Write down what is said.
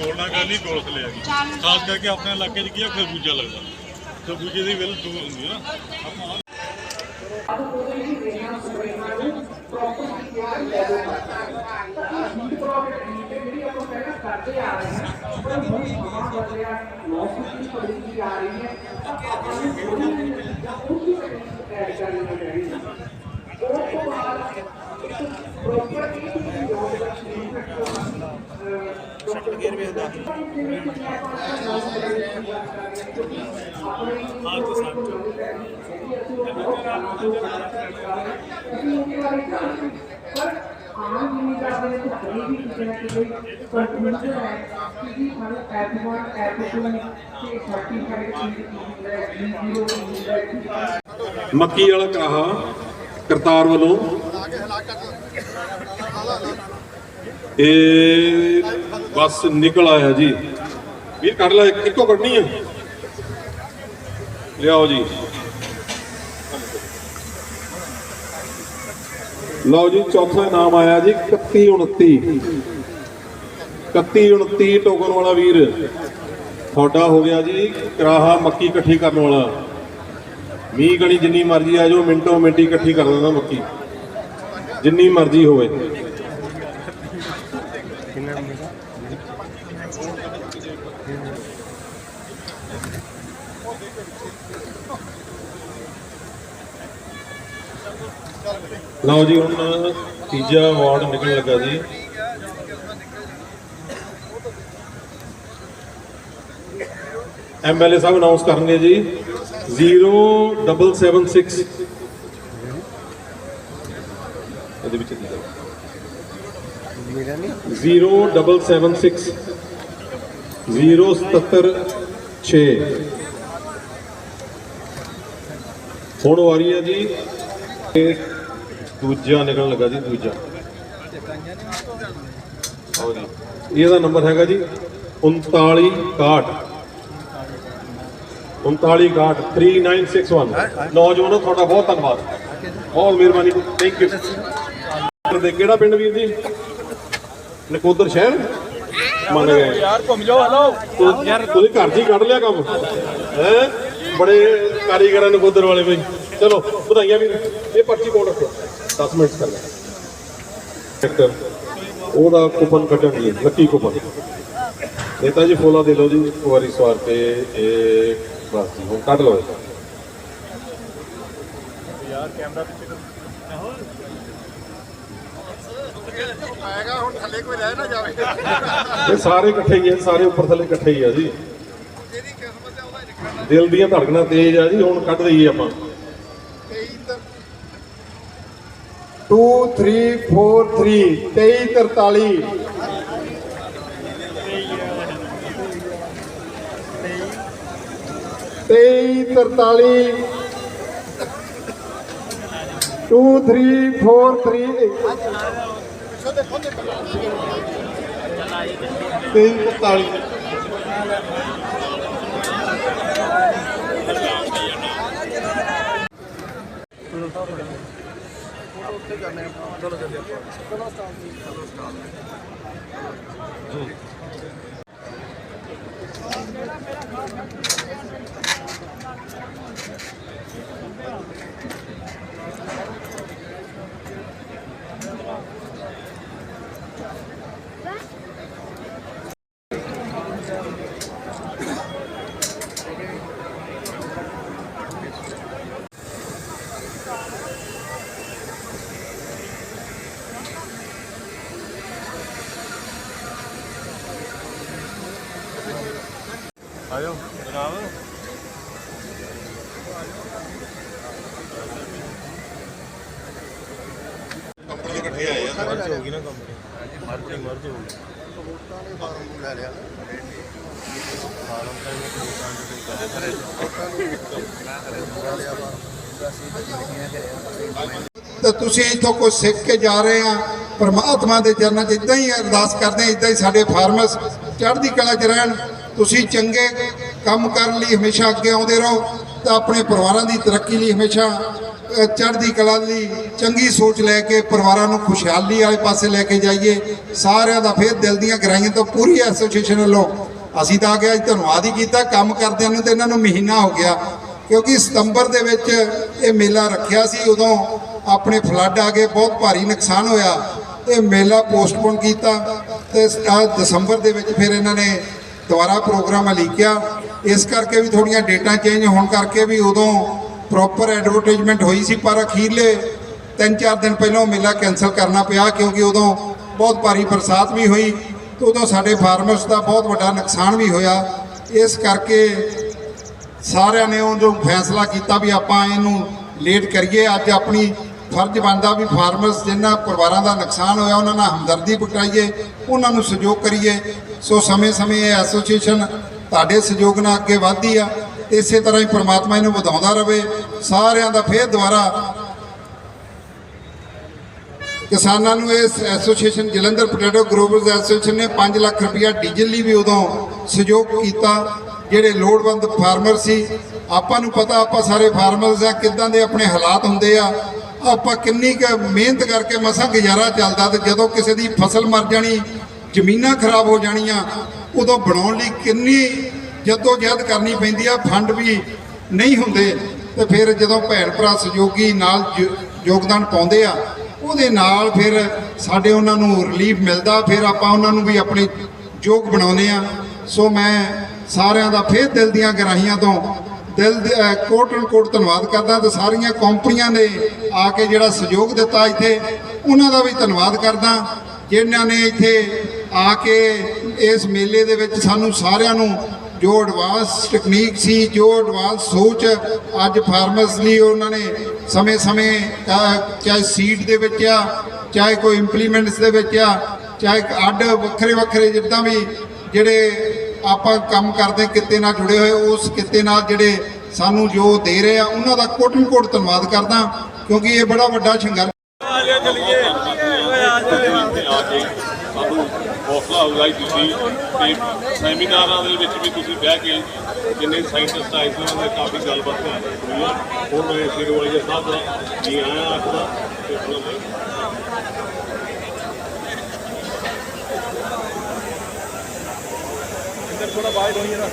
ਗੋਲਣਾ ਕਰਨੀ ਗੋਲਸ ਲੈ ਆਗੀ ਖਾਸ ਕਰਕੇ ਆਪਣੇ ਇਲਾਕੇ 'ਚ ਕੀ ਆ ਖਰਬੂਜਾ ਲੱਗਦਾ ਖਰਬੂਜੇ ਦੀ ਵੇਲ ਦੂਰ ਹੁੰਦੀ ਆ ਨਾ ਆਪਾਂ ਆਮ ਜ਼ਿਮੀਦਾਰ ਦੇ ਵਿੱਚ ਕੋਈ ਵੀ ਕਿਸੇ ਕਿਸੇ ਕੰਟਰੀਬਿਊਸ਼ਨ ਹੈ ਕਿ ਸਾਨੂੰ ਐਪ1 ਐਪ2 ਤੇ ਸਰਟੀਫਾਈਡ ਚੀਜ਼ ਹੈ ਜ਼ੀਰੋ ਹੈ ਮੱਕੀ ਵਾਲਾ ਕਾਹਾ, ਕਰਤਾਰ ਵੱਲੋਂ। ਇਹ ਬਸ ਨਿਕਲ ਆਇਆ ਜੀ। ਵੀਰ ਕੱਢ ਲੈ, ਇੱਕੋ ਕੱਢਣੀ ਹੈ ਲਿਆਓ ਜੀ। ਲਓ ਜੀ, ਚੌਥਾ ਨਾਮ ਆਇਆ ਜੀ 31 29 31 29 ਟੋਕਨ ਵਾਲਾ ਵੀਰ। ਤੁਹਾਡਾ ਹੋ ਗਿਆ ਜੀ, ਕਰਾਹਾ ਮੱਕੀ ਇਕੱਠੀ ਕਰਨ ਵਾਲਾ। ਮੀਂਹ ਗਣੀ ਜਿੰਨੀ ਮਰਜ਼ੀ ਆ ਜਾਓ, ਮਿੰਟੋ ਮਿੰਟੀ ਇਕੱਠੀ ਕਰ ਦਿੰਦਾ ਮੱਕੀ। ਜਿੰਨੀ ਮਰਜ਼ੀ ਹੋਵੇ। ਲਓ ਜੀ ਹੁਣ ਤੀਜਾ ਅਵਾਰਡ ਨਿਕਲਣ ਲੱਗਾ ਜੀ। ਐਮਐਲਏ ਸਾਹਿਬ ਅਨਾਉਂਸ ਕਰਨਗੇ ਜੀ। 0776 ਇਹਦੇ ਵਿੱਚ ਲਿਖੋ ਮੇਰਾ ਨਹੀਂ। 0776 0776 ਹੁਣ ਵਾਰੀ ਹੈ ਜੀ। ਦੂਜਾ ਨਿਕਲਣ ਲੱਗਾ ਜੀ ਦੂਜਾ। ਆਓ ਜੀ। ਇਹਦਾ ਨੰਬਰ ਹੈਗਾ ਜੀ 39 61 3961 3961 ਨੌਜਵਾਨੋ ਤੁਹਾਡਾ ਬਹੁਤ ਧੰਨਵਾਦ। ਬਹੁਤ ਮਿਹਰਬਾਨੀ ਥੈਂਕ ਯੂ ਦੇ ਕਿਹੜਾ ਪਿੰਡ ਵੀਰ ਜੀ? ਨਕੋਦਰ ਸ਼ਹਿਰ? ਮੰਨ ਗਏ। ਯਾਰ ਘੁੰਮ ਜਾਓ ਹਲੋ ਯਾਰ ਤੁਸੀਂ ਘਰ ਹੀ ਕੱਢ ਲਿਆ ਕੰਮ। ਹੈ? ਬੜੇ ਕਾਰੀਗਰਾਂ ਨਕੋਦਰ ਵਾਲੇ ਬਈ। ਚਲੋ ਵਧਾਈਆਂ ਵੀਰ। ਇਹ ਪਰਚੀ ਕੋਲ ਰੱਖੋ। 10 ਮਿੰਟ ਕਰ ਲੈ ਸੈਕਟਰ ਉਹਦਾ ਕੂਪਨ ਕੱਢਣ ਦੀ ਲੱਕੀ ਕੂਪਨ ਨੇਤਾ ਜੀ ਫੋਲਾ ਦੇ ਲਓ ਜੀ ਇੱਕ ਵਾਰੀ ਸਵਾਰ ਕੇ ਇਹ ਬਸ ਜੀ ਹੁਣ ਕੱਢ ਲਓ ਇਹ। ਯਾਰ ਕੈਮਰਾ ਪਿੱਛੇ ਆਏਗਾ ਹੁਣ ਥੱਲੇ ਕੋਈ ਰਹਿ ਨਾ ਜਾਵੇ। ਇਹ ਸਾਰੇ ਇਕੱਠੇ ਹੀ ਆ ਸਾਰੇ ਉੱਪਰ ਥੱਲੇ ਇਕੱਠੇ ਹੀ ਆ ਜੀ ਜਿਹਦੀ ਕਿਸਮਤ ਹੈ ਉਹਦਾ ਹੀ ਨਿਕਲਣਾ ਦਿਲ ਦੀਆਂ ਧੜਕਣਾਂ ਤੇਜ਼ ਆ ਜੀ, ਹੁਣ ਕੱਢ ਦਈਏ ਆਪਾਂ। 2 3 4 3 23 43 23 43 2 3 4 3 23 41 ਆਇਓ। ਜਨਾਬ। ਕੰਪਨੀ ਇਕੱਠੇ ਆਏ ਆ ਮਰਜ ਹੋ ਗਈ ਨਾ ਕੰਪਨੀ ਮਾਰਕੀਟਿੰਗ ਮਰਜ ਹੋ ਗਈ। ਲੈ ਲਿਆ ਫਾਰਮ ਤਾਂ ਇਹ ਕਿਸਾਨ ਦੇ ਕਰੇ ਤੇ ਤੁਸੀਂ ਇੱਥੋਂ ਕੁਝ ਸਿੱਖ ਕੇ ਜਾ ਰਹੇ ਆ ਪਰਮਾਤਮਾ ਦੇ ਚਰਨਾਂ 'ਚ ਇਦਾਂ ਹੀ ਅਰਦਾਸ ਕਰਦੇ ਇਦਾਂ ਹੀ ਸਾਡੇ ਫਾਰਮਰਸ ਚੜ੍ਹਦੀ ਕਲਾ 'ਚ ਰਹਿਣ। ਤੁਸੀਂ ਚੰਗੇ ਕੰਮ ਕਰਨ ਲਈ ਹਮੇਸ਼ਾ ਅੱਗੇ ਆਉਂਦੇ ਰਹੋ, ਤਾਂ ਆਪਣੇ ਪਰਿਵਾਰਾਂ ਦੀ ਤਰੱਕੀ ਲਈ ਹਮੇਸ਼ਾ ਚੜ੍ਹਦੀ ਕਲਾ ਲਈ ਚੰਗੀ ਸੋਚ ਲੈ ਕੇ ਪਰਿਵਾਰਾਂ ਨੂੰ ਖੁਸ਼ਹਾਲੀ ਵਾਲੇ ਪਾਸੇ ਲੈ ਕੇ ਜਾਈਏ। ਸਾਰਿਆਂ ਦਾ ਫਿਰ ਦਿਲ ਦੀਆਂ ਗਰਾਈਆਂ ਤੋਂ ਪੂਰੀ ਐਸੋਸੀਏਸ਼ਨ ਵੱਲੋਂ ਅਸੀਂ ਤਾਂ ਆ ਕੇ ਅੱਜ ਧੰਨਵਾਦ ਹੀ ਕੀਤਾ। ਕੰਮ ਕਰਦਿਆਂ ਨੂੰ ਤੇ ਇਹਨਾਂ ਨੂੰ ਮਹੀਨਾ ਹੋ ਗਿਆ, ਕਿਉਂਕਿ ਸਤੰਬਰ ਦੇ ਵਿੱਚ ਇਹ ਮੇਲਾ ਰੱਖਿਆ ਸੀ, ਉਦੋਂ ਆਪਣੇ ਫਲੱਡ ਆ ਗਏ, ਬਹੁਤ ਭਾਰੀ ਨੁਕਸਾਨ ਹੋਇਆ। ਇਹ ਮੇਲਾ ਪੋਸਟਪੋਨ ਕੀਤਾ ਤੇ ਦਸੰਬਰ ਦੇ ਵਿੱਚ ਫਿਰ ਇਹਨਾਂ ਨੇ ਦੁਬਾਰਾ ਪ੍ਰੋਗਰਾਮ ਅਲੀਕਿਆ ਇਸ ਕਰਕੇ ਵੀ ਥੋੜੀਆਂ ਡੇਟਾਂ ਚੇਂਜ ਹੋਣ ਕਰਕੇ ਵੀ ਉਦੋਂ ਪ੍ਰੋਪਰ ਐਡਵਰਟਾਈਜ਼ਮੈਂਟ ਹੋਈ ਸੀ, ਪਰ ਅਖੀਰਲੇ ਤਿੰਨ ਚਾਰ ਦਿਨ ਪਹਿਲਾਂ ਉਹ ਮੇਲਾ ਕੈਨਸਲ ਕਰਨਾ ਪਿਆ, ਕਿਉਂਕਿ ਉਦੋਂ ਬਹੁਤ ਭਾਰੀ ਬਰਸਾਤ ਵੀ ਹੋਈ ਤੇ ਉਦੋਂ ਸਾਡੇ ਫਾਰਮਰਸ ਦਾ ਬਹੁਤ ਵੱਡਾ ਨੁਕਸਾਨ ਵੀ ਹੋਇਆ। ਇਸ ਕਰਕੇ ਸਾਰਿਆਂ ਨੇ ਉਹ ਜੋ ਫੈਸਲਾ ਕੀਤਾ ਵੀ ਆਪਾਂ ਇਹਨੂੰ ਲੇਟ ਕਰੀਏ, ਅੱਜ ਆਪਣੀ ਫਰਜ਼ ਬਣਦਾ ਵੀ ਫਾਰਮਰਸ ਜਿਨ੍ਹਾਂ ਪਰਿਵਾਰਾਂ ਦਾ ਨੁਕਸਾਨ ਹੋਇਆ, ਉਹਨਾਂ ਨਾਲ ਹਮਦਰਦੀ ਪ੍ਰਗਟਾਈਏ ਉਹਨਾਂ ਨੂੰ ਸਹਿਯੋਗ ਕਰੀਏ। ਸੋ ਸਮੇਂ-ਸਮੇਂ ਇਹ ਐਸੋਸੀਏਸ਼ਨ ਤੁਹਾਡੇ ਸਹਿਯੋਗ ਨਾਲ ਅੱਗੇ ਵਧਦੀ ਆ। ਤੇ ਇਸੇ ਤਰ੍ਹਾਂ ਹੀ ਪ੍ਰਮਾਤਮਾ ਇਹਨੂੰ ਵਧਾਉਂਦਾ ਰਵੇ। ਸਾਰਿਆਂ ਦਾ ਫੇਰ ਦੁਬਾਰਾ ਕਿਸਾਨਾਂ ਨੂੰ ਇਸ association Jalandhar potato growers association ਨੇ 5 ਲੱਖ ਰੁਪਇਆ ਡੀਜ਼ਲ ਲਈ ਵੀ ਉਦੋਂ ਸਹਿਯੋਗ ਕੀਤਾ, ਜਿਹੜੇ ਲੋੜਵੰਦ ਫਾਰਮਰ ਸੀ। ਆਪਾਂ ਨੂੰ ਪਤਾ, ਆਪਾਂ ਸਾਰੇ ਫਾਰਮਰਸ ਆ, ਕਿੱਦਾਂ ਦੇ ਆਪਣੇ ਹਾਲਾਤ ਹੁੰਦੇ ਆ। ਆਪਾਂ ਕਿੰਨੀ ਕੁ ਮਿਹਨਤ ਕਰਕੇ ਮਸਾਂ ਗੁਜ਼ਾਰਾ ਚੱਲਦਾ ਤੇ ਜਦੋਂ ਕਿਸੇ ਦੀ ਫਸਲ ਮਰ ਜਾਣੀ ਜ਼ਮੀਨਾਂ ਖਰਾਬ ਹੋ ਜਾਣੀਆਂ, ਉਦੋਂ ਬਣਾਉਣ ਲਈ ਕਿੰਨੀ ਜੱਦੋ ਜਹਿਦ ਕਰਨੀ ਪੈਂਦੀ ਆ, ਫੰਡ ਵੀ ਨਹੀਂ ਹੁੰਦੇ। ਤੇ ਫਿਰ ਜਦੋਂ ਭੈਣ ਭਰਾ ਸਹਿਯੋਗੀ ਨਾਲ ਯ- ਯੋਗਦਾਨ ਪਾਉਂਦੇ ਆ, ਉਹਦੇ ਨਾਲ ਫਿਰ ਸਾਡੇ ਉਹਨਾਂ ਨੂੰ ਰਿਲੀਫ ਮਿਲਦਾ, ਫਿਰ ਆਪਾਂ ਉਹਨਾਂ ਨੂੰ ਵੀ ਆਪਣੇ ਯੋਗ ਬਣਾਉਂਦੇ ਆ। ਸੋ ਮੈਂ ਸਾਰਿਆਂ ਦਾ ਫਿਰ ਦਿਲ ਦੀਆਂ ਗਰਾਹੀਆਂ ਤੋਂ ਦਿਲ ਦੇ ਕੋਟ ਐਂਡ ਕੋਟ ਧੰਨਵਾਦ ਕਰਦਾ ਤੇ ਸਾਰੀਆਂ ਕੰਪਨੀਆਂ ਨੇ ਆ ਕੇ ਜਿਹੜਾ ਸਹਿਯੋਗ ਦਿੱਤਾ ਇੱਥੇ, ਉਹਨਾਂ ਦਾ ਵੀ ਧੰਨਵਾਦ ਕਰਦਾ। ਜਿਨ੍ਹਾਂ ਨੇ ਇੱਥੇ ਆ ਕੇ ਇਸ ਮੇਲੇ ਦੇ ਵਿੱਚ ਸਾਨੂੰ ਸਾਰਿਆਂ ਨੂੰ ਜੋ ਐਡਵਾਂਸ ਟੈਕਨੀਕ ਸੀ ਜੋ ਐਡਵਾਂਸ ਸੋਚ ਅੱਜ ਫਾਰਮਰਸ ਲਈ ਉਹਨਾਂ ਨੇ ਸਮੇਂ-ਸਮੇਂ ਚਾਹੇ ਸੀਡ ਦੇ ਵਿੱਚ ਆ ਚਾਹੇ ਕੋਈ ਇੰਪਲੀਮੈਂਟਸ ਦੇ ਵਿੱਚ ਆ ਚਾਹੇ ਅੱਡ ਵੱਖਰੇ ਵੱਖਰੇ ਜਿੱਦਾਂ ਵੀ ਜਿਹੜੇ ਆਪਾਂ ਕੰਮ ਕਰਦੇ ਕਿੱਤੇ ਨਾਲ ਜੁੜੇ ਹੋਏ ਉਸ ਕਿੱਤੇ ਨਾਲ ਜਿਹੜੇ ਸਾਨੂੰ ਜੋ ਦੇ ਰਹੇ ਆ ਉਹਨਾਂ ਦਾ ਕੋਟਨ ਕੋਟ ਧੰਨਵਾਦ ਕਰਦਾ ਕਿਉਂਕਿ ਇਹ ਬੜਾ ਵੱਡਾ ਸੰਘਰਸ਼ ਜੀ ਹੌਸਲਾ ਅਫਜਾਈ ਤੁਸੀਂ ਤੇ ਸੈਮੀਨਾਰਾਂ ਦੇ ਵਿੱਚ ਵੀ ਤੁਸੀਂ ਬਹਿ ਕੇ ਜਿੰਨੇ ਸਾਇੰਟਿਸਟ ਆਏ ਸੀ, ਉਹਨਾਂ ਨੇ ਕਾਫੀ ਗੱਲਬਾਤ ਹੋਈ ਆ। ਹੁਣ ਮੈਂ ਸ਼ੇਰਵਾਲੀਆ ਸਾਹਿਬ ਦਾ ਜੀ ਆਇਆ ਆਖਦਾ ਤੇ ਥੋੜਾ ਬਾਹਰ ਹੋਣੀ ਹੈ ਨਾ।